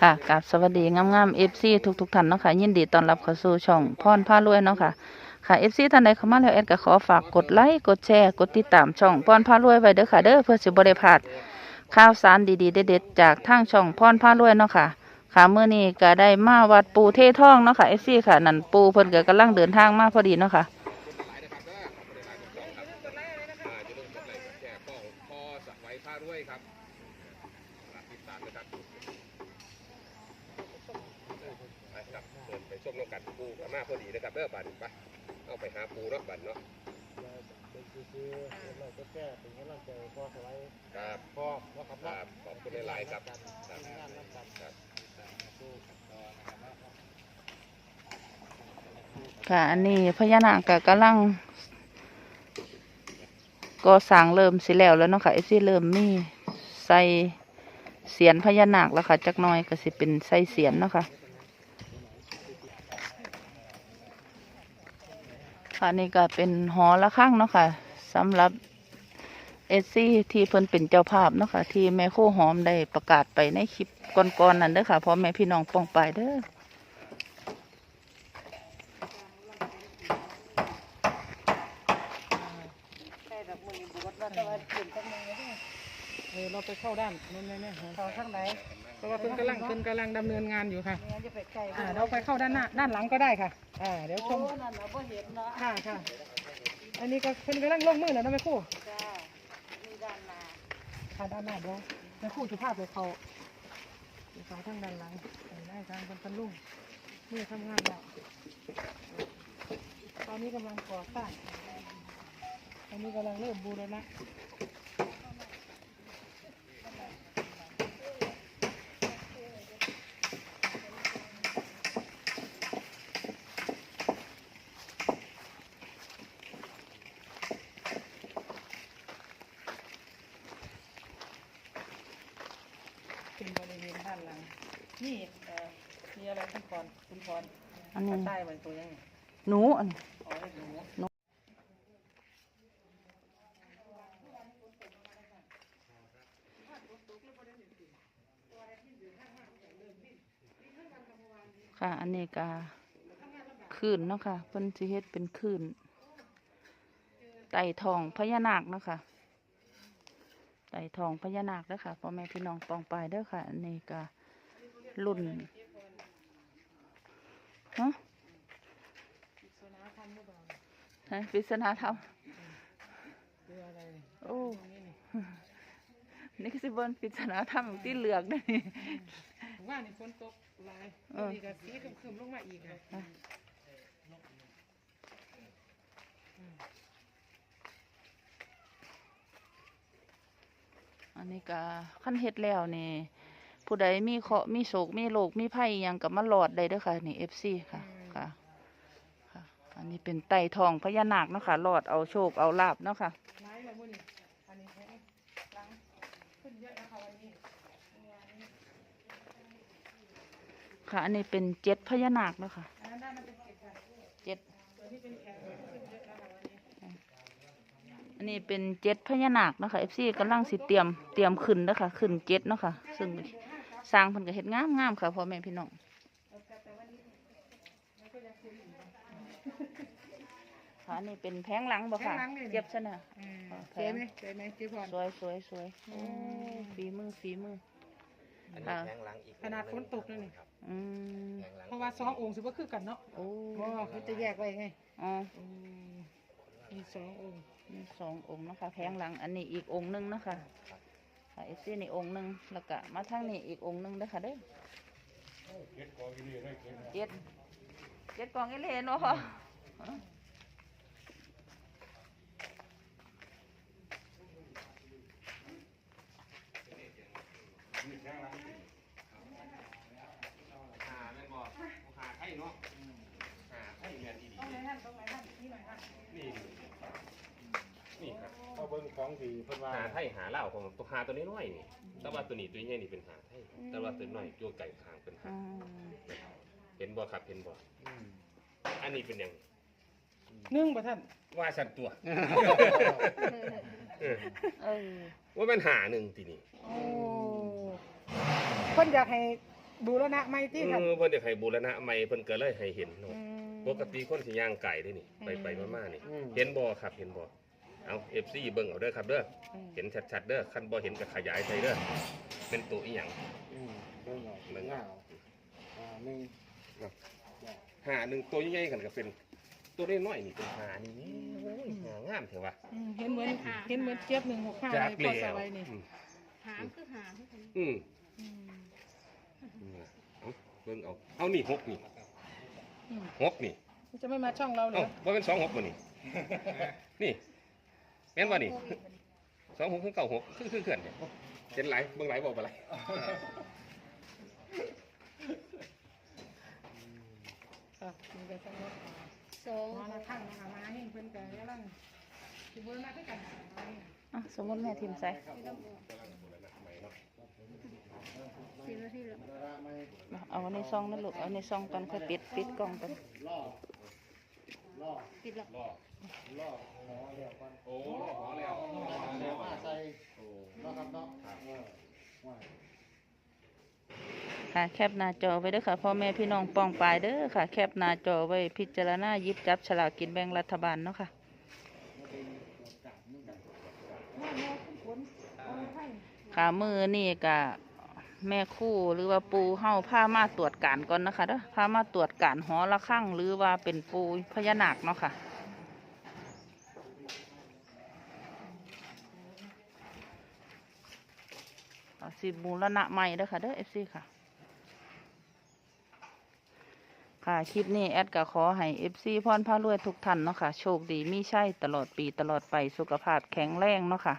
ค่ะกับสวัสดีงามๆ FC ทุกทุกๆท่านเนาะค่ะ ยินดีต้อนรับเข้าสู่ช่องพรพารวยเนาะค่ะ ค่ะ FC ท่านใดเข้ามาแล้วแอดก็ขอฝากกดไลค์กดแชร์กดติดตามช่องพรพารวยไว้เด้อค่ะเด้อเพื่อสิบ่ได้พลาดข่าวสารดีๆเด็ดๆจากทางช่องพรพารวยเนาะค่ะ ค่ะมื้อนี้ก็ได้มาวัดปูเททองเนาะค่ะ FC ค่ะนั่นปูเพิ่นก็กำลังเดินทางมาพอดีเนาะค่ะ หลายนะครับเด้อขอบคุณหลายๆครับอ่าจะต้องกดไลค์กดแชร์ป้องพอสไว้ผ้าด้วยครับฝากติดตามนะครับไปครับเดินไปชมน้องกันปูกับมาพ อดีนะครับเด้อบันไปเอาไปหาปูเนาะบันเนาะเป็นคือเราจะแก้เป็นกำลังใจพ่อสไลด์ครับ พ่อว่าครับครับขอบคุณหลายๆครับ ครับทำงานรับกันครับ สู้กันต่อนะครับค่ะอันนี้พญานาคก็กำลังก็สร้างเริ่มสิแล้วแล้วเนาะค่ะ FC เริ่มมีใส่เสียนพญานาคแล้วค่ะจักหน่อยก็สิเป็นใส่เสียนเนาะค่ะ ค่ะนี่ก็เป็นหอละข้างเนาะค่ะสำหรับเอซี่ที่เพิ่นเป็นเจ้าภาพเนาะค่ะที่แม่โคหอมได้ประกาศไปในคลิปก่อนๆนั่นเด้อค่ะพ่อแม่พี่น้องป้องไปายเด้อเออเราไปเข้าด้านนู้นแน่ๆเขาข้างไหนเพ ราะว่าเพิ่นกำลังเพิ่นกำลังดำเนินงานอยู่ค่ะไม่งั้นจะไปไกลอ่าเราไปเข้าด้านหน้าด้านหลังก็ได้ค่ะ อ่าเดี๋ยวชโอ้ม นั่นเราไ่เห็นเนาะค่ะค่ะ อันนี้ก็เพิ่นกำลังลงมือแล้วนะแม่ครู่จ้ามีด้านหน้าค่ะด้านหน้าเดี๋ยวแม่ครู่สุภาพไปเขาไปเขาทางด้านหลังไปได้ทางเพิ่นเพิ่นลุ่งมือทำงานแล้วตอนนี้กำลังก่อสร้างตอนนี้กำลังเริ่มบูรณะ เป็นบริเวณด้านหลัง นี่เอ่อมีอะไรคุณพรคุณพรอันนี้ ใต้มันตัวยังไงหนูอันนี้อ๋อเรียกหนูค่ะ อันนี้ก็คืนเนาะค่ะเพิ่นสิเฮ็ดเป็นคืนไต่ทองพญานาคเนาะค่ะ ไต่ทองพญานาคเด้อค่ะพ่อแม่พี่น้องปองไปายเด้อค่ะอันนี้ก็รุ่นฮะฮะปริศนาธรรมคืออะไรโอ้นี่คือสิเบนปริศนาธรรมที่เหลือกได้นี่ผมว่านี่ฝนตกหลายเออดีกับสีครึมๆลงมาอีกอะ อันนี้ก็ขั้นเฮ็ดแล้วนี่ ผู้ใดมีเคราะห์มีโศกมีโรคมีภัยอิหยังกับมาหลอดได้เด้อค่ะ นี่ FC ค่ะค่ะค่ะ อันนี้เป็นไต่ทองพญานาคเนาะค่ะหลอดเอาโชคเอาลาบเนาะค่ะหลายแล้วมื้อนี้อันนี้แห้งหลังขึ้นเยอะนะคะวันนี้ค่ะ อันนี้เป็นเจ็ดพญานาคเนาะค่ะอันนั้นได้มันเป็นเก็บค่ะเจ็ดตัวที่เป็นแข็งขึ้นเยอะนะคะวันนี้ อั นนี้เป็นเจ็ดพญานาคเนาะค่ะ FC กำลังสิเตรียมเตรียมขึ้นเนาะค่ะขึ้นเจ็ดเนาะค่ะซึ่งสร้างเพิ่นก็เฮ็ดงามๆค่ะพ่อแม่พี่น้องค่ะอันนี้เป็นแผงหลังบ่ค่ะเจ็บซะนะอืมอ๋อสวยไหมสวยไหมเจ๊พร สวยสวยสวยโอ้ฝีมือฝีมือ อันค่ะนี้แทงหลังอีกขนาดฝนตกเลยนี่อืมแทงหลังเพราะว่าสององค์สิว่าคือกันเนาะโอ้บ่คือจะแยกไว้ไงอ๋ออืมมีสององค์ มีสององค์เนาะคะแผงหลังอันนี้อีกองค์หนึงเนาะคะค่ะเอซี่นี่องค์หนึงแล้วก็มาทางนี้อีกองค์หนึงเด้อค่ะเด้อเจ็ดเจ็ดกองอีเลเนาะค่ะ หาแม่นบ่หาไข่เนาะหาไข่แม่นดี ตรงไหนท่านตรงไหนท่านนี่หน่อยค่ะ ๆนี่ นี่ครับเอาเบิ้งของดีเพิ่นว่าหาไทยหาเหล้าของตัวหาตัวนี้น้อยๆนี่แต่ว่าตัวนี้ตัวใหญ่นี่เป็นหาไทยแต่ว่าตัวน้อยตัวไก่คางเป็นหาอืมเห็นบ่ครับเห็นบ่อืมอันนี้เป็นหยังนึ่งบ่ท่านว่าสันตัวเออเออว่าเป็นหาหนึ่งทีนี้โอ้เพิ่นอยากให้บูรณะไม่ที่ค่ะเออเพิ่นอยากให้บูรณะใหม่เพิ่นก็เลยให้เห็นเนาะอืมปกติคนสิย่างไก่ได้นี่ ไปไปมาๆนี่ อืมเห็นบ่ครับเห็นบ่ เอา FC เบิ่งเอาเด้อครับเด้ออืมเห็นชัดๆเด้อคันบ่เห็นก็ขยายใส่เด้อเป็นตัวอีหยังอืมเบิ่งเอาเบิ่งเอาอ่าหนึ่งหาหนึ่งตัวใหญ่ๆกันก็เป็น ตัวน้อยๆนี่เป็นหานี่นี่โอ้ยหางามเถอะวะอืมเห็นเหมือนเห็นเหมือนเจี๊ยบหนึ่งหกห้าจากในพอแล้สววัยนี่อืมหางคือหางคือกันอืมอืมอืมเอาเบิ่งเอาเอานี่หกนี่อืมหกนี่ มันจะไม่มาช่องเราเหรเอ้าอว่าเป็นสองหกบ่นี่ นี่ แม่นบ่นี่สองหกคือเก้าหกคือคือเขื่อนเนี่ยเห็นไหลายเบิ่งไหลายบอกบ่ไหลายอะมีแต่ช่องเราสองมาละข้างนะคะมาให้เพิ่นแต่กำลังสิบูรณะคือกันมานี่อะสมมติแม่ทิมใส่สี่นาทีแล้วเอาในซองนั่นลูกเอาในซองก่อนค่อยปิดปิดกล่องก่อนล่อล่อปิดแล้ว ล่อหอเดียวกันโอ้ขอแล้วเดี๋ยวมาใส่เนาะครับเนาะเออว่าค่ะแคปหน้าจอไว้เด้อค่ะพ่อแม่พี่น้องป้องปายเด้อค่ะ แคปหน้าจอไว้พิจารณาหยิบจับฉลากกินแบ่งรัฐบาลเนาะค่ะค่ะมือนี่กะแม่ครู่หรือว่าปูเฮาพามาตรวจการก่อนนะคะเด้อพามาตรวจการหอระฆังหรือว่าเป็นปูพญานาคเนาะค่ะ สิบูรณะใหม่เด้อค่ะเด้อเอฟซีค่ะ ค่ะ คลิปนี้แอดก็ขอให้เอฟซีพรพารวยทุกท่านเนาะค่ะ โชคดีมีใช่ตลอดปีตลอดไปสุขภาพแข็งแรงเนาะค่ะ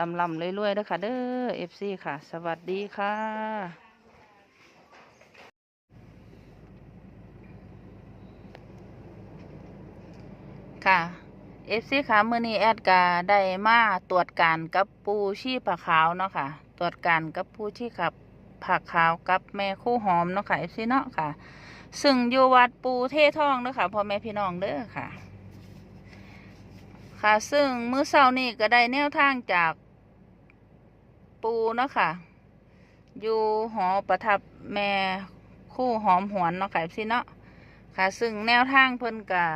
ลำลำๆรวยๆเด้อค่ะเด้อเอฟซีค่ะ สวัสดีค่ะค่ะเอฟซีค่ะมือนี้แอดก็ได้มาตรวจการกับปูชีผาขาวเนาะค่ะ รวจการกับปูชีขับผักขาวกับแม่คู่หอมเนาะค่ะเอฟซีเนาะค่ะ ซึ่งอยู่วัดปูเททองเนาะค่ะพ่อแม่พี่น้องเด้อค่ะ ค่ะซึ่งมื้อเช้านี้ก็ได้แนวทางจากปูเนาะค่ะ อยู่หอประทับแม่คู่หอมหวนเนาะค่ะเอฟซีเนาะค่ะ ซึ่งแนวทางเพิ่นกะ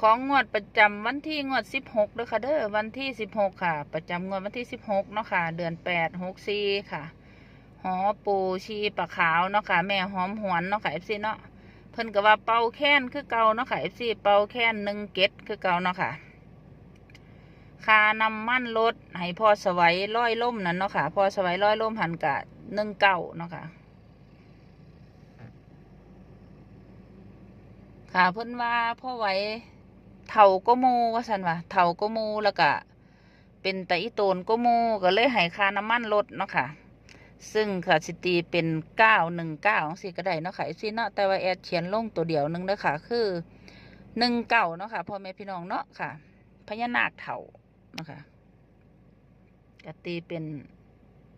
ของงวดประจำวันที่งวดสิบหกเด้อค่ะเด้อวันที่สิบหกค่ะ ประจำงวดวันที่สิบหกเนาะค่ะ เดือนแปดหกสี่ค่ะ หอปูชีปลาขาวเนาะค่ะ แม่หอมหวนเนาะค่ะเอฟซีเนาะเพิ่นก็ว่าเป่าแค้นคือเก่าเนาะค่ะเอฟซีเป่าแค้นหนึ่งเก็ดคือเก่าเนาะค่ะค่านำมั่นรถให้พ่อสวัยร้อยล่มนั่นเนาะค่ะพ่อสวัยร้อยล่มหันกะหนึ่งเก่าเนาะค่ะค่ะเพิ่นว่าพ่อไหว เฒ่าก็มูว่าซั่นว่าเฒ่าก็มูแล้วก็เป็นตะอีโตนก็มูก็เลยให้ค่าน้ำมันลดเนาะค่ะ ซึ่งค่ะสิตีเป็นเก้าหนึ่งเก้าสิก็ได้เนาะค่ะสิเนาะแต่ว่าแอดเขียนลงตัวเดียวนึงเด้อค่ะ คือหนึ่งเก้าเนาะค่ะพ่อแม่พี่น้องเนาะค่ะพญานาคเฒ่าเนาะค่ะก็ตีเป็น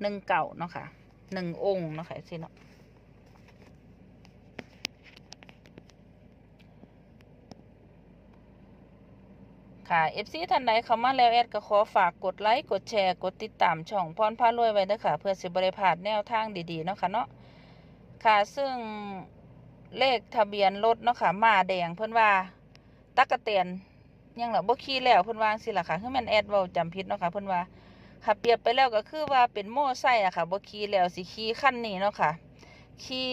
หนึ่งเก้าเนาะค่ะหนึ่งองค์เนาะค่ะสิเนาะ ค่ะ FC ท่านใดเข้ามาแล้วแอดก็ขอฝากกดไลค์กดแชร์กดติดตามช่องพรพารวยไว้ด้วยค่ะ เพื่อสิบริพลาดแนวทางดีๆเนาะค่ะเนาะค่ะซึ่งเลขทะเบียนรถเนาะค่ะมาแดงเพิ่อนว่าตักกะเตียนยังละบ่ขี่แล้วเพิ่อนว่าสิล่ะค่ะคือม่นแอดเว้าจำผิดเนาะค่ะเพิ่อนว่าค่ะเปรียบไปแล้วก็คือว่าเป็นโม่ไซค์อะค่ะบ่ขี่แล้วสิขี่คันนี้เนาะค่ะขี่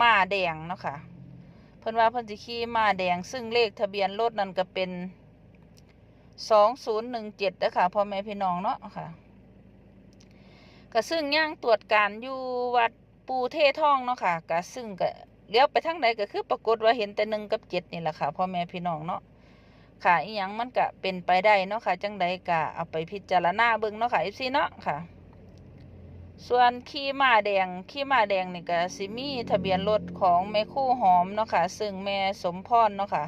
มาแดงเนาะค่ะเพิ่อนว่าเพิ่อนสิขี่มาแดง ซึ่งเลขทะเบียนรถนั่นก็เป็น สองศูนย์หนึ่งเจ็ดนะคะพ่อแม่พี่น้องเนาะค่ะก็ซึ่งย่างตรวจการอยู่วัดปูเททองเนาะค่ะก็ซึ่งก็เลี้ยวไปทางใดก็คือปรากฏว่าเห็นแต่หนึ่งกับเจ็ดนี่แหละค่ะพ่อแม่พี่น้องเนาะค่ะอีหยังมันก็เป็นไปได้เนาะค่ะจังใดก็เอาไปพิจารณาเบิ่งเนาะค่ะเอฟซีเนาะค่ะ ส่วนขี้มาแดงขี้มาแดงนี่ก็สิมีทะเบียนรถของแม่คู่หอมเนาะค่ะซึ่งแม่สมพรเนาะค่ะ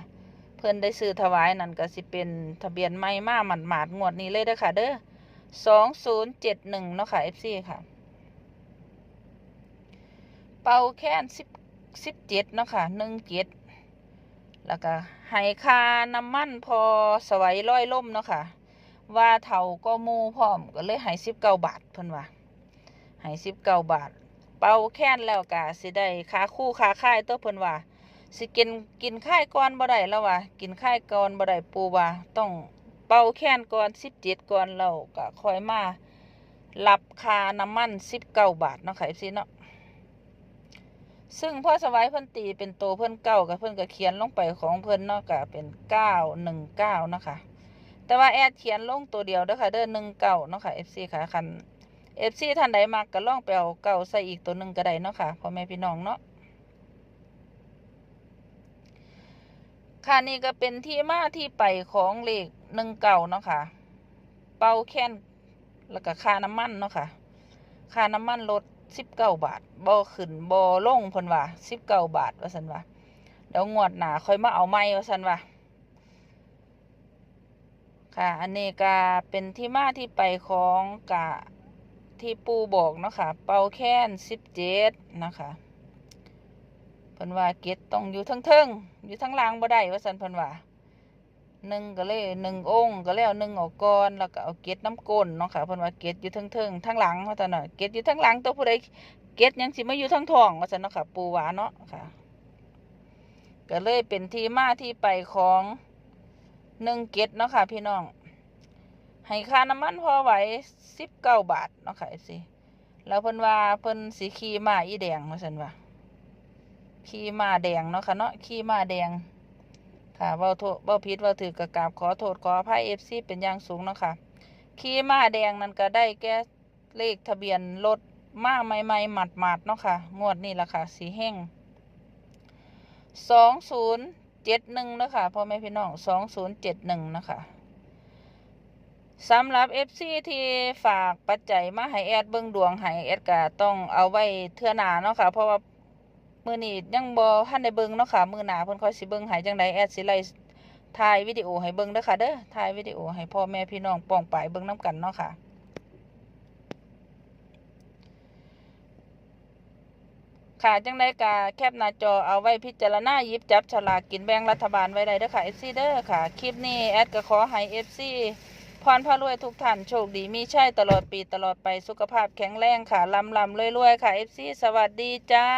เพิ่นได้ซื้อถวายนั่นก็สิเป็นทะเบียนไม่มาหมาดหมาดงวดนี้เลยเด้อค่ะ เด้อสองศูนย์เจ็ดหนึ่งเนาะค่ะ FC ค่ะ เป่าแค้นสิบสิบเจ็ดเนาะค่ะหนึ่งเจ็ดแล้วก็ให้คาน้ำมันพอสวัยร้อยล่มเนาะค่ะ ว่าเทาก็มูพร้อมก็เลยให้สิบเก้าบาทเพิ่นว่าให้สิบเก้าบาท เป่าแค้นแล้วกะสิได้ค่าคู่ค่าค่ายตัวเพิ่นว่า สิกินกินค่ายก่อนบ่ได้แล้วว่ากินค่ายก่อนบ่ได้ปูว่าต้องเป่าแค้นก่อนสิบเจ็ดก่อนแล้วก็ค่อยมารับคาน้ำมันสิบเก้าบาทเนาะค่ะสิเนาะซึ่งพ่อสวัยเพิ่นตีเป็นโตเพิ่นเก้ากับเพิ่นก็เขียนลงไปของเพิ่นเนาะก็เป็นเก้าหนึ่งเก้าเนาะค่ะแต่ว่าแอดเขียนลงตัวเดียวเด้อค่ะเด้อหนึ่งเก้าเนาะค่ะ FC ค่ะคัน FC ท่านใดมักก็ลองไปเอาเก้าใส่อีกตัวหนึ่งก็ได้เนาะค่ะพ่อแม่พี่น้องเนาะ ค่ะนี่ก็เป็นที่มาที่ไปของเลขหนึ่งเก่าเนาะค่ะ เป่าแค้นแล้วก็ค่าน้ำมันเนาะค่ะ ค่าน้ำมันลดสิบเก้าบาทบ่ขึ้นบ่ลงพ่นว่าสิบเก้าบาทว่าซั่นว่าเดี๋ยวงวดหน้าค่อยมาเอาใหม่ว่าซั่นว่าค่ะ อันนี้ก็เป็นที่มาที่ไปของกะที่ปูบอกเนาะค่ะ เป่าแค้นสิบเจ็ดนะคะ พิ่นว่าเกตต้องอยู่ทั้งเทิงอยู่ทั้งล่างบ่ได้ว่าซั่นพิ่นว่าหนึ่งก็เลยหนึ่งองค์ก็แล้วหนึ่งออกก่อนแล้วก็เอาเกตน้ำก้นเนาะค่ะเพิ่นว่าเกตอยู่ทั้งเทิงทั้งหลังว่าซั่นน่ะเกตอยู่ทั้งหลังตัวผู้ใดเกตยังสิมาอยู่ทั้งท้องว่าซั่นเนาะค่ะ ปูว่าเนาะค่ะ ก็เลยเป็นที่มาที่ไปของหนึ่งเกตเนาะค่ะ พี่น้องให้ค่าน้ำมันพอไหวสิบเก้าบาทเนาะค่ะสิแล้วเพิ่นว่าเพิ่นสีขีมาอีแดงว่าซั่นว่า ขี่มาแดงเนาะค่ะเนาะขี่มาแดงค่ะเว้าโทษเว้าผิดเว้าถือกระกาบขอโทษขออภัย FC เป็นอย่างสูงเนาะค่ะขี่มาแดงนั่นก็ได้แก่เลขทะเบียนรถมาใหม่ๆหมัดๆเนาะค่ะ งวดนี้ล่ะค่ะ สีแห้งสองศูนย์เจ็ดหนึ่งเนาะค่ะพ่อแม่พี่น้องสองศูนย์เจ็ดหนึ่งนะคะสำหรับ FC ที่ฝากปัจจัยมาให้แอดเบิ่งดวงให้แอดก็ต้องเอาไว้เทื่อหนาเนาะค่ะ เพราะว่า มือนี้ยังบ่ทันได้เบิงเนาะค่ะมือหนาเพิ่นคอยสิเบิงให้จังไดแอดสิไลถ่ายวิดีโอให้เบิงเด้อค่ะเด้อถ่ายวิดีโอให้พ่อแม่พี่น้องป้องปายเบิงนํกันเนาะค่ะค่ะจังไดก็แคปหน้าจอเอาไว้พิจารณาหยิบจับฉลากกินแบ่งรัฐบาลไว้ได้เด้อค่ะ FC เด้อค่ะ คลิปนี้แอดก็ขอให้ FC พรพารวยทุกท่านโชคดีมีชัยตลอดปีตลอดไปสุขภาพแข็งแรงค่ะลำลำรวยๆค่ะเอฟซีสวัสดีจ้า